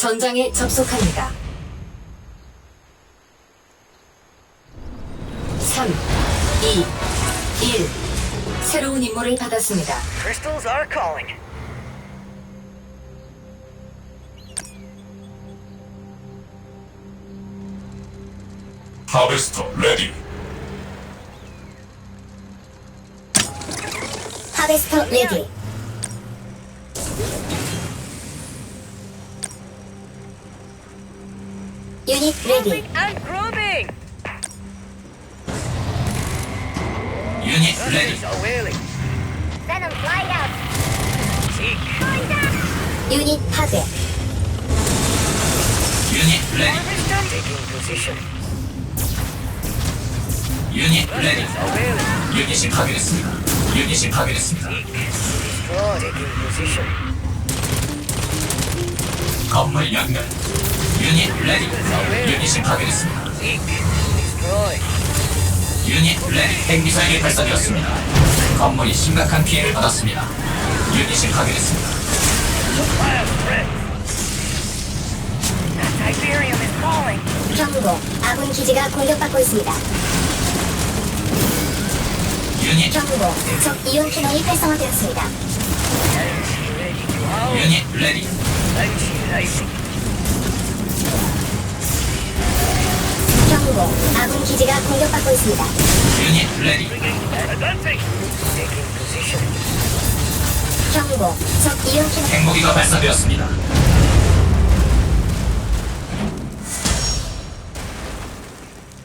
전장에 접속합니다. 3, 2, 1. 새로운 임무를 받았습니다. Crystals are calling. 하베스터 레디 하베스터 레디. 유닛 레디. And. 유닛 are wailing. Out. Seek. 유닛 파괴. 유닛 레디 Harvester taking position. 유닛 레디 Others are wailing. 유닛이 파괴됐습니다 유닛이 파괴됐습니다 Destroy. Taking position. 건물 연결 유닛 레디 유닛이 파괴됐습니다. 유닛 레디 핵미사일이 발사되었습니다 건물이 심각한 피해를 받았습니다 유닛이 파괴됐습니다. 경고. 아군 기지가 공격받고 있습니다. 유닛 경고. 적 이온 캐논이 활성화되었습니다. 유닛 레디 경고. 아군 기지가 공격받고 있습니다. 유닛 레디. 경고. 적 캐논 핵무기가 발사되었습니다